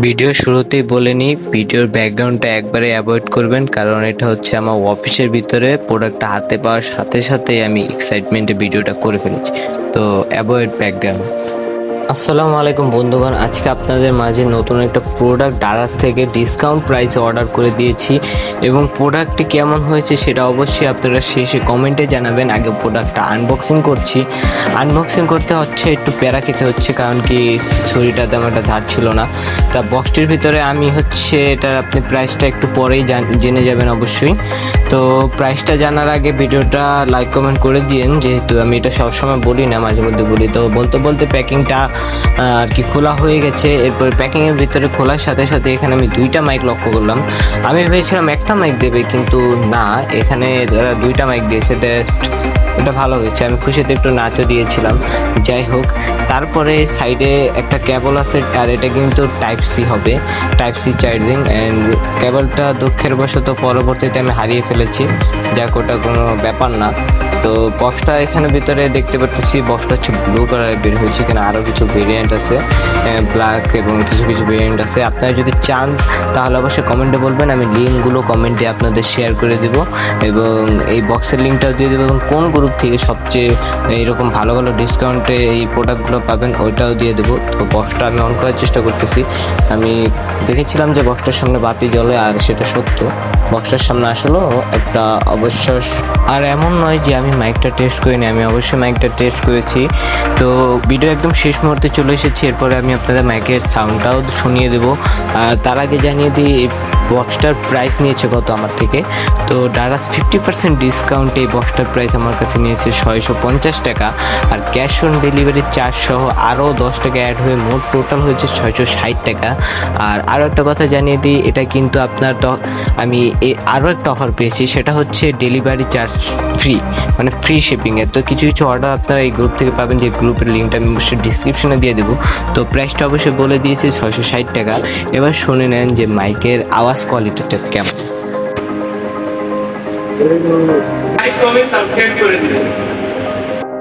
Video শুরুতেই বলে নিই, ভিডিওর ব্যাকগ্রাউন্ডটা একবারে অ্যাভয়েড করবেন, কারণ এটা হচ্ছে আমার অফিসের ভিতরে প্রোডাক্টটা হাতে পাওয়ার সাথে সাথে আমি এক্সাইটমেন্টে ভিডিওটা করে ফেলেছি। তো অ্যাভয়েড ব্যাকগ্রাউন্ড। আসসালামু আলাইকুম বন্ধুগণ, আজকে আপনাদের মাঝে নতুন একটা প্রোডাক্ট ডারাস থেকে ডিসকাউন্ট প্রাইসে অর্ডার করে দিয়েছি এবং প্রোডাক্টটি কেমন হয়েছে সেটা অবশ্যই আপনারা শেষে কমেন্টে জানাবেন। আগে প্রোডাক্টটা আনবক্সিং করছি। আনবক্সিং করতে হচ্ছে একটু প্যারা খেতে হচ্ছে, কারণ কি ছুরিটা তেমন একটা ধার ছিল না। তা বক্সটির ভিতরে আমি হচ্ছে এটার আপনি প্রাইসটা একটু পরেই জান- যাবেন অবশ্যই। তো প্রাইসটা জানার আগে ভিডিওটা লাইক কমেন্ট করে দিয়েন। যেহেতু আমি এটা সবসময় বলি না, মাঝে মধ্যে বলি। তো বলতে বলতে প্যাকিংটা আর কি খোলা হয়ে গেছে। এরপর প্যাকিংয়ের ভিতরে খোলার সাথে সাথে এখানে আমি দুইটা মাইক লক্ষ্য করলাম। আমি ভেবেছিলাম একটা মাইক দেবে, কিন্তু না, এখানে তারা দুইটা মাইক দিয়েছে। জাস্ট এটা ভালো হয়েছে। আমি খুশিতে একটু নাচও দিয়েছিলাম। যাই হোক, তারপরে সাইডে একটা কেবল আছে, আর এটা কিন্তু টাইপ সি হবে। টাইপ সি চার্জিং অ্যান্ড কেবলটা দুঃখের বশত পরবর্তীতে আমি হারিয়ে ফেলেছি। যাক, ওটা কোনো ব্যাপার না। তো বক্সটা এখানে ভিতরে দেখতে পাচ্ছি বক্সটা হচ্ছে ব্লু কালারের বের হয়েছে, এখানে আরও কিছু ভেরিয়েন্ট আছে ব্ল্যাক এবং কিছু কিছু ভেরিয়েন্ট আছে। আপনারা যদি চান, তাহলে অবশ্যই কমেন্টে বলবেন, আমি লিঙ্কগুলো কমেন্টে আপনাদের শেয়ার করে দেব এবং এই বক্সের লিঙ্কটাও দিয়ে দেবো এবং কোন গ্রুপ থেকে সবচেয়ে এইরকম ভালো ভালো ডিসকাউন্টে এই প্রোডাক্টগুলো পাবেন, ওইটাও দিয়ে দেবো। তো বক্সটা আমি অন করার চেষ্টা করতেছি। আমি দেখেছিলাম যে বক্সটার সামনে বাতি জ্বলে আর সেটা সত্য। বক্সটার সামনে আসলেও একটা অবশ্য আর এমন নয় যে আমি মাইকটা টেস্ট করিনি, আমি অবশ্যই মাইকটা টেস্ট করেছি। তো ভিডিও একদম শেষ মুহূর্তে চলে এসেছি, এরপরে আমি আপনাদের মাইকের সাউন্ডটাও শুনিয়ে দেবো। তার আগে জানিয়ে দিই বক্সটার প্রাইস নিয়েছে কত আমার থেকে। তো ডারাস ফিফটি পার্সেন্ট ডিসকাউন্টে এই বক্সটার প্রাইস আমার কাছে নিয়েছে ছয়শো পঞ্চাশ টাকা। আর ক্যাশ অন ডেলিভারি চার্জ সহ আরও দশ টাকা অ্যাড হয়ে মোট টোটাল হয়েছে ছয়শো ষাট টাকা। আর আরও একটা কথা জানিয়ে দিই, এটা কিন্তু আপনার আমি আরও একটা অফার পেয়েছি, সেটা হচ্ছে ডেলিভারি চার্জ ফ্রি মানে ফ্রি শিপিংয়ে তো কিছু কিছু অর্ডার আপনারা এই গ্রুপ থেকে পাবেন, যে গ্রুপের লিঙ্কটা আমি অবশ্যই ডিসক্রিপশনে দিয়ে দেবো। তো প্রাইসটা অবশ্যই বলে দিয়েছি ছয়শো ষাট টাকা। এবার শুনে নেন যে মাইকের আওয়াজ কোয়ালিটিটা কেমন লাইক কমেন্ট সাবস্ক্রাইব করে দিন